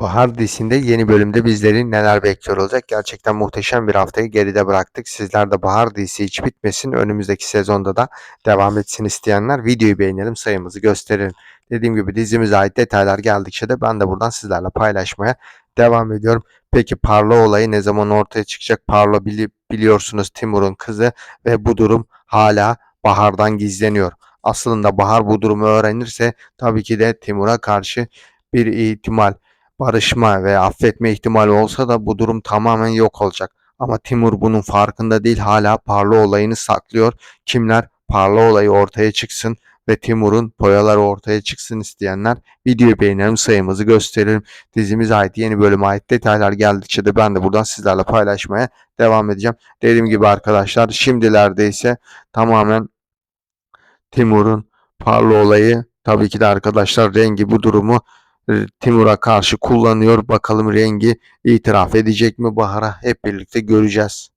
Bahar dizisinde yeni bölümde bizleri neler bekliyor olacak? Gerçekten muhteşem bir haftayı geride bıraktık. Sizler de Bahar dizisi hiç bitmesin. Önümüzdeki sezonda da devam etsin isteyenler videoyu beğenelim, sayımızı gösterelim. Dediğim gibi dizimize ait detaylar geldikçe de ben de buradan sizlerle paylaşmaya devam ediyorum. Peki Parla olayı ne zaman ortaya çıkacak? Parla bili- biliyorsunuz Timur'un kızı ve bu durum hala Bahar'dan gizleniyor. Aslında Bahar bu durumu öğrenirse tabii ki de Timur'a karşı bir ihtimal barışma ve affetme ihtimali olsa da bu durum tamamen yok olacak. Ama Timur bunun farkında değil hala Parla olayını saklıyor. Kimler Parla olayı ortaya çıksın ve Timur'un boyaları ortaya çıksın isteyenler videoyu beğenelim sayımızı gösterelim. Dizimize ait yeni bölüme ait detaylar geldikçe de ben de buradan sizlerle paylaşmaya devam edeceğim. Dediğim gibi arkadaşlar şimdilerde ise tamamen Timur'un Parla olayı tabii ki de arkadaşlar rengi bu durumu Timur'a karşı kullanıyor. Bakalım rengi itiraf edecek mi Bahar'a hep birlikte göreceğiz.